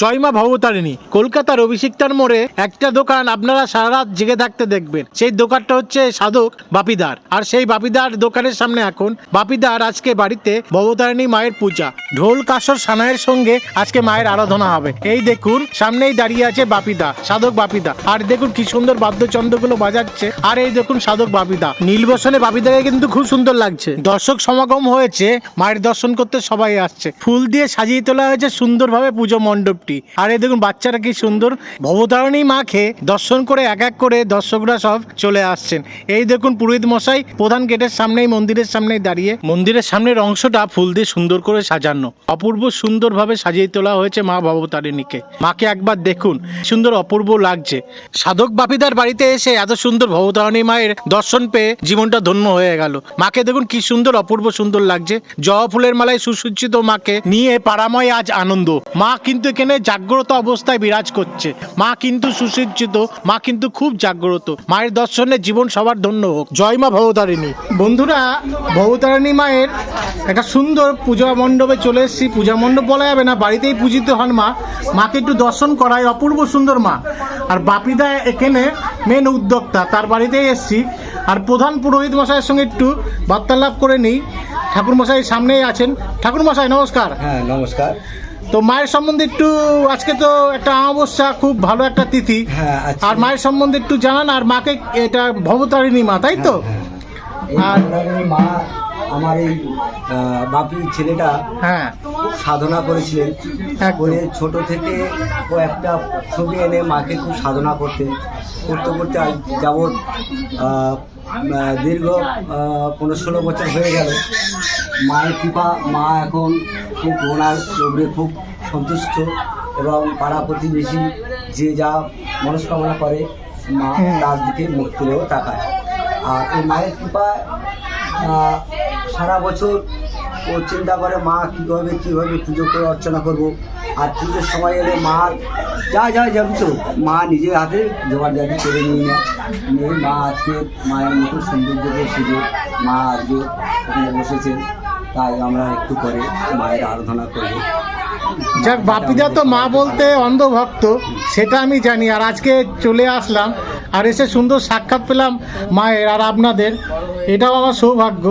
জয় মা ভবতারিণী। কলকাতার অভিষিক্তার মোড়ে একটা দোকান আপনারা সারা রাত জেগে থাকতে দেখবেন। সেই দোকানটা হচ্ছে সাধক বাপিদার। আর সেই বাপিদার দোকানের সামনে এখন বাপিদার আজকে বাড়িতে ভবতারিণী মায়ের পূজা। ঢোল, কাসর সানায়ের সঙ্গে আজকে মায়ের আরাধনা হবে। এই দেখুন, সামনেই দাঁড়িয়ে আছে বাপিদা, সাধক বাপিদা। আর দেখুন কি সুন্দর বাদ্যচন্দ্রগুলো বাজাচ্ছে। আর এই দেখুন সাধক বাপিদা। নীলবসনে বাপিদাকে কিন্তু খুব সুন্দর লাগছে। দর্শক সমাগম হয়েছে, মায়ের দর্শন করতে সবাই আসছে। ফুল দিয়ে সাজিয়ে তোলা হয়েছে সুন্দরভাবে পুজো মণ্ডপটি আর এই দেখুন, বাচ্চারা কি সুন্দর। ভবতারণী মাকে দর্শন করে, এক এক করে দর্শকরা সব চলে আসছেন। এই দেখুন, পুরোহিত মশাই প্রধান গেটের সামনেই, মন্দিরের সামনেই দাঁড়িয়ে। মন্দিরের সামনের অংশটা ফুল দিয়ে সুন্দর করে সাজানো। অপূর্ব সুন্দরভাবে সাজিয়ে তোলা হয়েছে মা ভবতারিণীকে। মাকে একবার দেখুন সুন্দর অপূর্ব লাগছে। সাধক বাপিদার বাড়িতে এসে এত সুন্দর ভবতারিণী মায়ের দর্শন পেয়ে জীবনটা ধন্য হয়ে গেল। মাকে দেখুন, কি সুন্দর, অপূর্ব সুন্দর লাগছে। জবা ফুলের মালায় সুসজ্জিত মাকে নিয়ে পাড়াময় আজ আনন্দ। মা কিন্তু এখানে জাগ্রত অবস্থায় বিরাজ করছে। মা কিন্তু সুসজ্জিত, মা কিন্তু খুব জাগ্রত। মায়ের দর্শনে জীবন সবার ধন্য হোক। জয় মা ভবতারিণী। বন্ধুরা, ভবতারিণী মায়ের একটা সুন্দর পূজা মণ্ডপে চলে এসেছি। পূজা মণ্ডপ বলা যাবে না, বাড়িতেই পূজিত হন মা। মাকে একটু দর্শন করায়, অপূর্ব সুন্দর মা। আর বাপিদা এখানে মেন উদ্যোক্তা, তার বাড়িতেই এসেছি। আর প্রধান পুরোহিত মশাইয়ের সঙ্গে একটু বার্তালাপ করে নিই। ঠাকুর মশাই সামনেই আছেন। ঠাকুর মশাই নমস্কার। হ্যাঁ নমস্কার। তো মায়ের সম্বন্ধে একটু আজকে তো একটা অমাবস্যা খুব ভালো একটা তিথি। হ্যাঁ আচ্ছা। আর মায়ের সম্বন্ধে একটু জানান আর মাকে এটা ভবতারিণী মা তাই তো? আর- মা আমার এই বাপি ছেলেটা হ্যাঁ। খুব সাধনা করেছিলেন। করে ছোট থেকে ও একটা ছবি এনে মাকে খুব সাধনা করতেন করতে করতে আহ, আহ, দীর্ঘ পনেরো ষোলো বছর হয়ে গেল। মায়ের কৃপা মা এখন খুব ওনার উপরে খুব সন্তুষ্ট এবং পাড়া প্রতিবেশী যে যা মনস্কামনা করে মা তার দিকে মুখ তুলেও তাকায়। আর এই মায়ের কৃপা সারা বছর ও চিন্তা করে, মা, কীভাবে কীভাবে পুজো করে অর্চনা করব? আর পুজোর সময় এলে মা, যা যা যাবি তো মা নিজের হাতে জোগাড় জাতি করে নিয়ে নেয়। নিয়ে মা আজকে মায়ের মতো সৌন্দর্যকে সেজে মা আজকে ওখানে বসেছেন তাই আমরা একটু করে মায়ের আরাধনা করব। যাক, বাপিদা তো মা বলতে অন্ধভক্ত, সেটা আমি জানি। আর আজকে চলে আসলাম আর এসে সুন্দর সাক্ষাৎ পেলাম মায়ের আর আপনাদের। এটাও আমার সৌভাগ্য।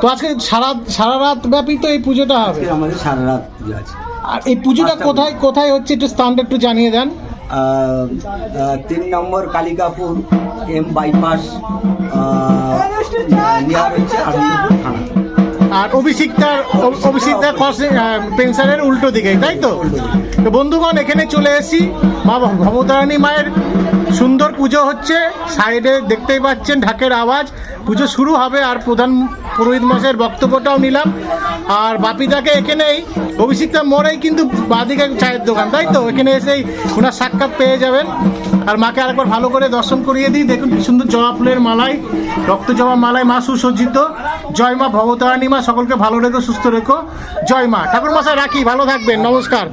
তো আজকে সারা সারা রাত ব্যাপী তো এই পুজোটা হবে? আমাদের সারা রাত পুজো আছে। আর এই পুজোটা কোথায় কোথায় হচ্ছে একটু স্থানটা একটু জানিয়ে দেন। তিন নম্বর কালিকাপুর এম বাইপাস নিয়ার হচ্ছে আনন্দপুর থানা। আর অভিষিক্তার অ- অভিষিক্তার পেনশনের উল্টো দিকে তাই তো? তো বন্ধুগণ এখানে চলে এসি মা ভব- ভবতারিণী মায়ের সুন্দর পুজো হচ্ছে। সাইডে দেখতেই পাচ্ছেন ঢাকের আওয়াজ। পুজো শুরু হবে আর প্রধান পুরোহিত মশাইয়ের বক্তব্যটাও নিলাম। আর বাপিদাকে এখানেই অভিষিক্তার মোড়েই কিন্তু বাদিকে চায়ের দোকান তাই তো? এখানে এসেই ওনার সাক্ষাৎ পেয়ে যাবেন। আর মাকে আরেকবার ভালো করে দর্শন করিয়ে দিই। দেখুন কি সুন্দর জবা ফুলের মালায় রক্ত জবা মালায় মা সুসজ্জিত। জয় মা ভবতারিণী মা সকলকে ভালো রেখো সুস্থ রেখো। জয় মা। ঠাকুর মশাই রাখি ভালো থাকবেন নমস্কার।